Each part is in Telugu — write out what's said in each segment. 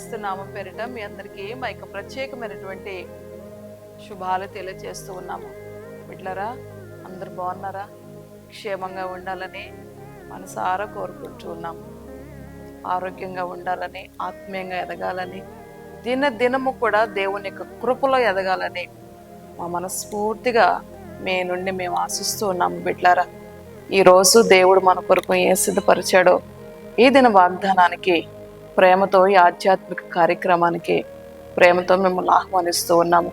క్రీస్తు నామం పేరిట. మీ అందరికీ మా యొక్క ప్రత్యేకమైనటువంటి శుభాలు తెలియజేస్తూ ఉన్నాము. బిడ్లరా అందరు బాగున్నారా? క్షేమంగా ఉండాలని మనసారా కోరుకుంటూ ఉన్నాము. ఆరోగ్యంగా ఉండాలని ఆత్మీయంగా ఎదగాలని దిన దినము కూడా దేవుని యొక్క కృపలో ఎదగాలని మా మనస్ఫూర్తిగా మీ నుండి మేము ఆశిస్తూ ఉన్నాము బిడ్లారా ఈరోజు దేవుడు మన కొరకు ఏ సిద్ధపరిచాడో ఈ దిన వాగ్దానానికి ప్రేమతో ఈ ఆధ్యాత్మిక కార్యక్రమానికి ప్రేమతో మిమ్మల్ని ఆహ్వానిస్తూ ఉన్నాము.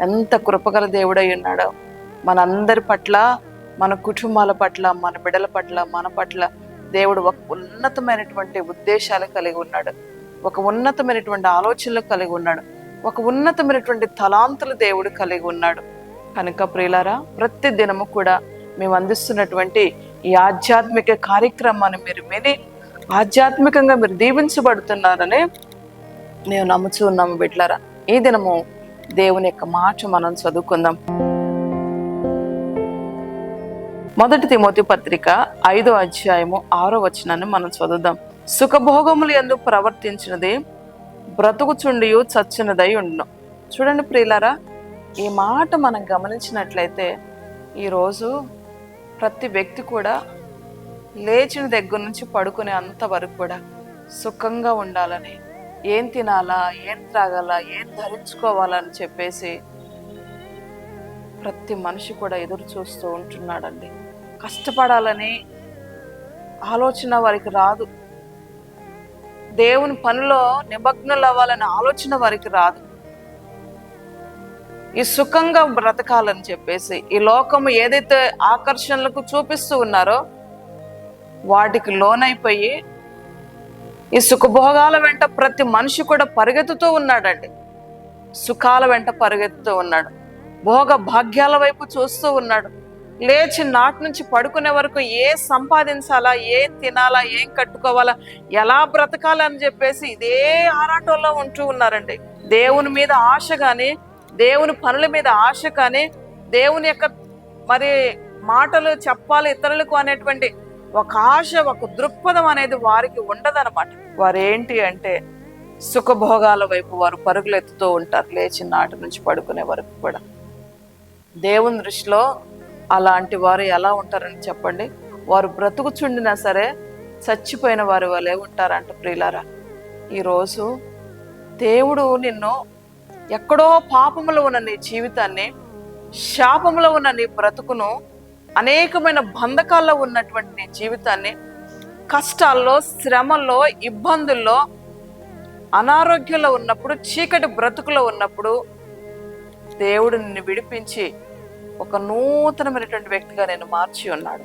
ఎంత కృపగల దేవుడై ఉన్నాడో. మనందరి పట్ల మన కుటుంబాల పట్ల మన బిడల పట్ల మన పట్ల దేవుడు ఒక ఉన్నతమైనటువంటి ఉద్దేశాలు కలిగి ఉన్నాడు. ఒక ఉన్నతమైనటువంటి ఆలోచనలు కలిగి ఉన్నాడు. ఒక ఉన్నతమైనటువంటి తలాంతులు దేవుడు కలిగి ఉన్నాడు. కనుక ప్రియులారా ప్రతి దినము కూడా మేము అందిస్తున్నటువంటి ఈ ఆధ్యాత్మిక కార్యక్రమాన్ని మీరు విని ఆధ్యాత్మికంగా మీరు దీవించబడుతున్నారని మేము నమ్ముచూ ఉన్నాము బిడ్లారా ఈ దినము దేవుని యొక్క మాట మనం చదువుకుందాం. మొదటి తిమోతి పత్రిక ఐదో అధ్యాయము ఆరో వచనాన్ని మనం చదువుదాం. సుఖభోగములు ఎందుకు ప్రవర్తించినది బ్రతుకుచుండియు చచ్చినదై ఉండును. చూడండి ప్రియులారా ఈ మాట మనం గమనించినట్లయితే ఈరోజు ప్రతి వ్యక్తి కూడా లేచిన దగ్గర నుంచి పడుకునే అంత వరకు కూడా సుఖంగా ఉండాలని ఏం తినాలా ఏం త్రాగాలా ఏం ధరించుకోవాలని చెప్పేసి ప్రతి మనిషి కూడా ఎదురు చూస్తూ ఉంటున్నాడండి. కష్టపడాలని ఆలోచన వారికి రాదు. దేవుని పనిలో నిమగ్నులు అవ్వాలనే ఆలోచన వారికి రాదు. ఈ సుఖంగా బ్రతకాలని చెప్పేసి ఈ లోకము ఏదైతే ఆకర్షణలకు చూపిస్తూ ఉన్నారో వాటికి లోనైపోయి ఈ సుఖభోగాల వెంట ప్రతి మనిషి కూడా పరిగెత్తుతూ ఉన్నాడండి. సుఖాల వెంట పరిగెత్తుతూ ఉన్నాడు. భోగ భాగ్యాల వైపు చూస్తూ ఉన్నాడు. లేచి నాటి నుంచి పడుకునే వరకు ఏ సంపాదించాలా ఏం తినాలా ఏం కట్టుకోవాలా ఎలా బ్రతకాలని చెప్పేసి ఇదే ఆరాటంలో ఉంటూ ఉన్నారండి. దేవుని మీద ఆశ కానీ దేవుని పనుల మీద ఆశ కానీ దేవుని యొక్క మరి మాటలు చెప్పాలి ఇతరులకు అనేటువంటి ఒక ఆశ ఒక దృక్పథం అనేది వారికి ఉండదన్నమాట. వారు ఏంటి అంటే సుఖభోగాల వైపు వారు పరుగులు ఎత్తుతూ ఉంటారు లేచి నాటి నుంచి పడుకునే వరకు కూడా. దేవుని దృష్టిలో అలాంటి వారు ఎలా ఉంటారని చెప్పండి? వారు బ్రతుకుచుండినా సరే చచ్చిపోయిన వారు వలే ఉంటారంట ప్రియులారా. ఈరోజు దేవుడు నిన్ను ఎక్కడో పాపములో ఉన్న నీ జీవితాన్ని శాపములో ఉన్న నీ బ్రతుకును అనేకమైన బంధకాల్లో ఉన్నటువంటి నీ జీవితాన్ని కష్టాల్లో శ్రమల్లో ఇబ్బందుల్లో అనారోగ్యంలో ఉన్నప్పుడు చీకటి బ్రతుకులో ఉన్నప్పుడు దేవుడు నిన్ను విడిపించి ఒక నూతనమైనటువంటి వ్యక్తిగా నేను మార్చి ఉన్నాడు.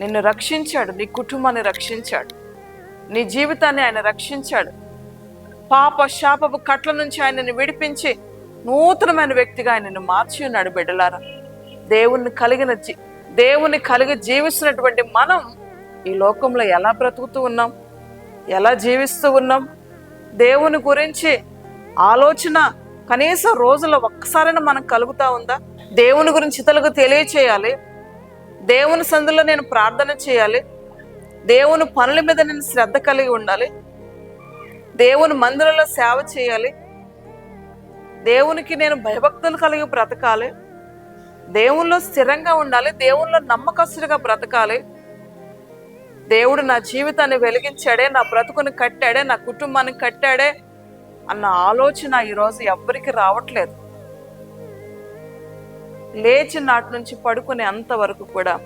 నిన్ను రక్షించాడు నీ కుటుంబాన్ని రక్షించాడు నీ జీవితాన్ని ఆయన రక్షించాడు. పాప శాపపు కట్ల నుంచి ఆయనని విడిపించి నూతనమైన వ్యక్తిగా ఆయనను మార్చి ఉన్నాడు బిడ్డలారా. దేవుణ్ణి కలిగిన జీ దేవుని కలిగి జీవిస్తున్నటువంటి మనం ఈ లోకంలో ఎలా బ్రతుకుతూ ఉన్నాం? ఎలా జీవిస్తూ ఉన్నాం? దేవుని గురించి ఆలోచన కనీసం రోజులో ఒక్కసారైనా మనకు కలుగుతా ఉందా? దేవుని గురించి ఇతరులకు తెలియచేయాలి. దేవుని సందులో నేను ప్రార్థన చేయాలి. దేవుని పనుల మీద నేను శ్రద్ధ కలిగి ఉండాలి. దేవుని మందిరంలో సేవ చేయాలి. దేవునికి నేను భయభక్తులు కలిగి బ్రతకాలి. దేవుల్లో స్థిరంగా ఉండాలి దేవుల్లో నమ్మకస్తుడిగా బ్రతకాలి. దేవుడు నా జీవితాన్ని వెలిగించాడే నా బ్రతుకుని కట్టాడే నా కుటుంబాన్ని కట్టాడే అన్న ఆలోచన ఈరోజు ఎవ్వరికి రావట్లేదు. లేచి నాటి నుంచి పడుకునే అంతవరకు కూడా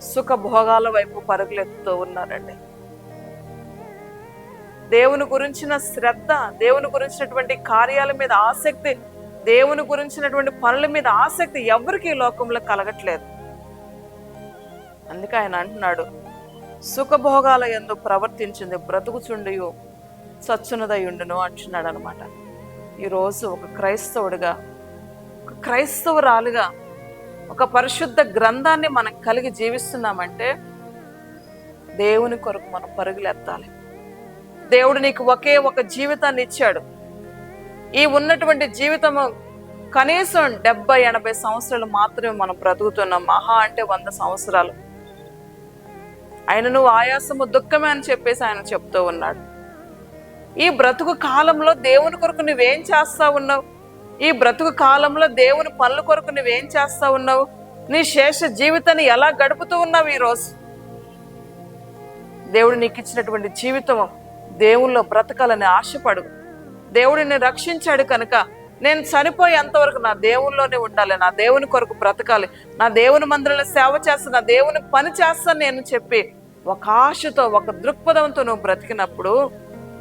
సుఖ భోగాల వైపు పరుగులెత్తుతూ ఉన్నారండి. దేవుని గురించిన శ్రద్ధ దేవుని గురించినటువంటి కార్యాల మీద ఆసక్తి దేవుని గురించినటువంటి పనుల మీద ఆసక్తి ఎవరికి ఈ లోకంలో కలగట్లేదు. అందుకే ఆయన అంటున్నాడు సుఖభోగాల ఎందు ప్రవర్తించింది బ్రతుకుచుండియు సచ్చునదయుండును అంటున్నాడు అనమాట ఈరోజు ఒక క్రైస్తవుడిగా ఒక క్రైస్తవురాలుగా ఒక పరిశుద్ధ గ్రంథాన్ని మనం కలిగి జీవిస్తున్నామంటే దేవుని కొరకు మనం పరుగులెత్తాలి. దేవుడు నీకు ఒకే ఒక జీవితాన్ని ఇచ్చాడు. ఈ ఉన్నటువంటి జీవితము కనీసం డెబ్బై ఎనభై సంవత్సరాలు మాత్రమే మనం బ్రతుకుతున్నాం. మహా అంటే వంద సంవత్సరాలు. ఆయన నువ్వు ఆయాసము దుఃఖమే అని చెప్పేసి ఆయన చెప్తూ ఉన్నాడు. ఈ బ్రతుకు కాలంలో దేవుని కొరకు నువ్వేం చేస్తా ఉన్నావు? ఈ బ్రతుకు కాలంలో దేవుని పనుల కొరకు నువ్వేం చేస్తా ఉన్నావు? నీ శేష జీవితాన్ని ఎలా గడుపుతూ ఉన్నావు ఈరోజు? దేవుడు నీకు ఇచ్చినటువంటి జీవితం దేవుల్లో బ్రతకాలని ఆశపడు. దేవుడిని రక్షించాడు కనుక నేను చనిపోయేంతవరకు నా దేవుల్లోనే ఉండాలి నా దేవుని కొరకు బ్రతకాలి నా దేవుని మందిరంలో సేవ చేస్తా నా దేవుని పని చేస్తాను నేను చెప్పి ఒక ఆశతో ఒక దృక్పథంతో నువ్వు బ్రతికినప్పుడు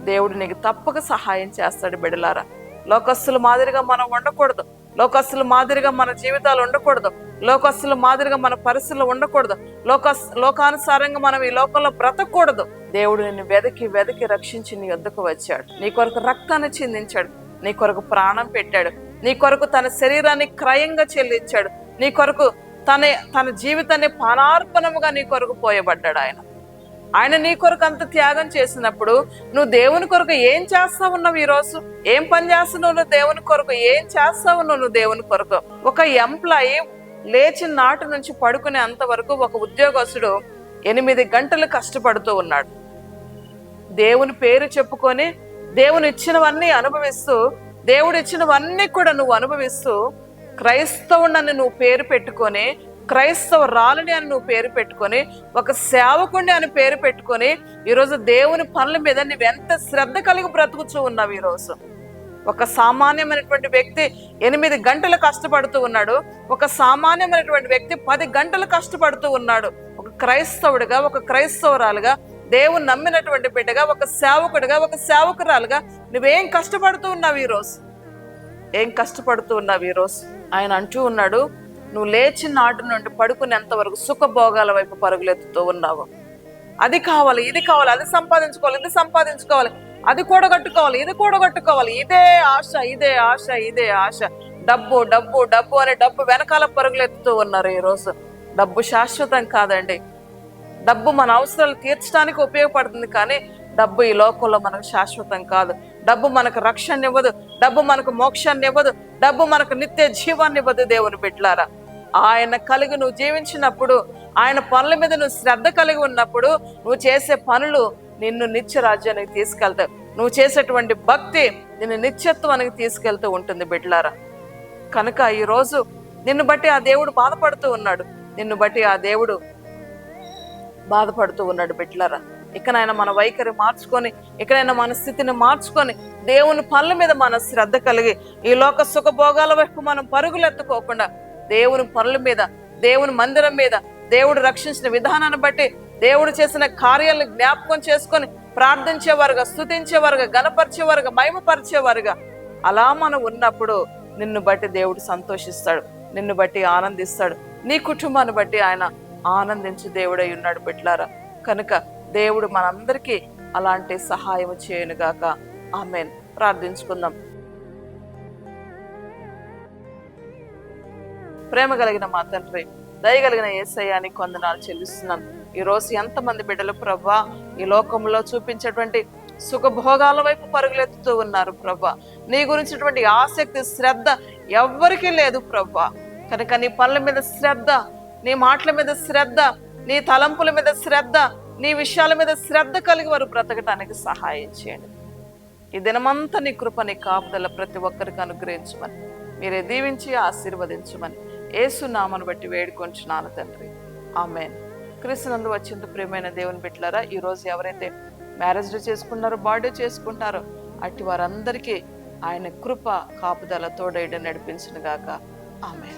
దేవుడు నీకు తప్పక సహాయం చేస్తాడు బిడలారా. లోకస్తుల మాదిరిగా మనం ఉండకూడదు. లోకస్తుల మాదిరిగా మన జీవితాలు ఉండకూడదు. లోకస్తుల మాదిరిగా మన పరిస్థితులు ఉండకూడదు. లోక లోకానుసారంగా మనం ఈ లోకంలో బ్రతకూడదు. దేవుడు నిన్ను వెదకి వెదకి రక్షించి నీ వద్దకు వచ్చాడు. నీ కొరకు రక్తాన్ని చిందించాడు. నీ కొరకు ప్రాణం పెట్టాడు. నీ కొరకు తన శరీరాన్ని క్రయంగా చెల్లించాడు. నీ కొరకు తన తన జీవితాన్ని పానార్పణముగా నీ కొరకు పోయబడ్డాడు ఆయన. ఆయన నీ కొరకు అంత త్యాగం చేసినప్పుడు నువ్వు దేవుని కొరకు ఏం చేస్తా ఉన్నావు ఈ రోజు ఏం పని చేస్తున్నావు నువ్వు దేవుని కొరకు? ఏం చేస్తావు నువ్వు దేవుని కొరకు? ఒక ఎంప్లాయీ లేచిన నాటి నుంచి పడుకునే వరకు ఒక ఉద్యోగస్తుడు ఎనిమిది గంటలు కష్టపడుతూ ఉన్నాడు. దేవుని పేరు చెప్పుకొని దేవుని ఇచ్చినవన్నీ అనుభవిస్తూ దేవుడు ఇచ్చినవన్నీ కూడా నువ్వు అనుభవిస్తూ క్రైస్తవుడని నువ్వు పేరు పెట్టుకొని క్రైస్తవ రాలని అని నువ్వు పేరు పెట్టుకొని ఒక సేవకుడిని అని పేరు పెట్టుకొని ఈరోజు దేవుని పనుల మీద నువ్వెంత శ్రద్ధ కలిగి బ్రతుకుచూ ఉన్నావు ఈరోజు? ఒక సామాన్యమైనటువంటి వ్యక్తి ఎనిమిది గంటలు కష్టపడుతూ ఉన్నాడు. ఒక సామాన్యమైనటువంటి వ్యక్తి పది గంటలు కష్టపడుతూ ఉన్నాడు. ఒక క్రైస్తవుడిగా ఒక క్రైస్తవురాలుగా దేవుని నమ్మినటువంటి బిడ్డగా ఒక సేవకుడిగా ఒక సేవకురాలుగా నువ్వేం కష్టపడుతూ ఉన్నావు ఈరోజు? ఏం కష్టపడుతూ ఉన్నావు ఈరోజు? ఆయన అంటూ ఉన్నాడు నువ్వు లేచిన నాటి నుండి పడుకునేంత వరకు సుఖభోగాల వైపు పరుగులెత్తుతూ ఉన్నావు. అది కావాలి ఇది కావాలి అది సంపాదించుకోవాలి ఇది సంపాదించుకోవాలి. అది కూడగట్టుకోవాలి ఇది కూడగట్టుకోవాలి. ఇదే ఆశ ఇదే ఆశ ఇదే ఆశ. డబ్బు డబ్బు డబ్బు అనే డబ్బు వెనకాల పరుగులెత్తుతూ ఉన్నారు ఈరోజు డబ్బు శాశ్వతం కాదండి. డబ్బు మన అవసరాలు తీర్చడానికి ఉపయోగపడుతుంది కానీ డబ్బు ఈ లోకంలో మనకు శాశ్వతం కాదు. డబ్బు మనకు రక్షణ ఇవ్వదు. డబ్బు మనకు మోక్షాన్ని ఇవ్వదు. డబ్బు మనకు నిత్య జీవాన్ని ఇవ్వదు దేవుని బిడ్లారా ఆయన కలిగి నువ్వు జీవించినప్పుడు ఆయన పనుల మీద నువ్వు శ్రద్ధ కలిగి ఉన్నప్పుడు నువ్వు చేసే పనులు నిన్ను నిత్య రాజ్యానికి తీసుకెళ్తావు నువ్వు చేసేటువంటి భక్తి నిన్ను నిత్యత్వానికి తీసుకెళ్తూ ఉంటుంది బిడ్లారా కనుక ఈరోజు నిన్ను బట్టి ఆ దేవుడు బాధపడుతూ ఉన్నాడు. నిన్ను బట్టి ఆ దేవుడు బాధపడుతూ ఉన్నాడు బిడ్లారా ఇకనైనా మన వైఖరి మార్చుకొని ఇకనైనా మన స్థితిని మార్చుకొని దేవుని పనుల మీద మన శ్రద్ధ కలిగి ఈ లోక సుఖభోగాల వైపు మనం పరుగులెత్తుకోకుండా దేవుని పనుల మీద దేవుని మందిరం మీద దేవుడు రక్షించిన విధానాన్ని బట్టి దేవుడు చేసిన కార్యాలను జ్ఞాపకం చేసుకొని ప్రార్థించేవారుగా స్థుతించేవారుగా గనపరిచేవారుగా మహిమపరిచేవారుగా అలా మనం ఉన్నప్పుడు నిన్ను బట్టి దేవుడు సంతోషిస్తాడు నిన్ను బట్టి ఆనందిస్తాడు. నీ కుటుంబాన్ని బట్టి ఆయన ఆనందించి దేవుడై ఉన్నాడు బిడ్లారా కనుక దేవుడు మనందరికీ అలాంటి సహాయం చేయనుగాక. ఆమెన్. ప్రార్థించుకుందాం. ప్రేమ కలిగిన మా తండ్రి దయగలిగిన ఏసయ్యానికి కొందనాలు చెల్లిస్తున్నాను ఈరోజు ఎంతమంది బిడ్డలు ప్రభా ఈ లోకంలో చూపించేటువంటి సుఖభోగాల వైపు పరుగులెత్తుతూ ఉన్నారు ప్రభా. నీ గురించినటువంటి ఆసక్తి శ్రద్ధ ఎవ్వరికీ లేదు ప్రభా. కనుక నీ పనుల మీద శ్రద్ధ నీ మాటల మీద శ్రద్ధ నీ తలంపుల మీద శ్రద్ధ నీ విషయాల మీద శ్రద్ధ కలిగి వారు బ్రతకటానికి సహాయం చేయండి. ఈ దినమంతా నీ కృప నీ కాపుదల ప్రతి ఒక్కరికి అనుగ్రహించమని మీరే దీవించి ఆశీర్వదించమని ఏసునామను బట్టి వేడుకొంచున్నాను తండ్రి. ఆమెను. క్రీస్తునందు వచ్చింది ప్రియమైన దేవుని బిడ్డలారా ఈ రోజు ఎవరైతే మ్యారేజ్ డే చేసుకున్నారో బర్త్డే చేసుకుంటారో అట్టి వారందరికీ ఆయన కృప కాపుదల తోడైడ నడిపించిన గాక ఆమె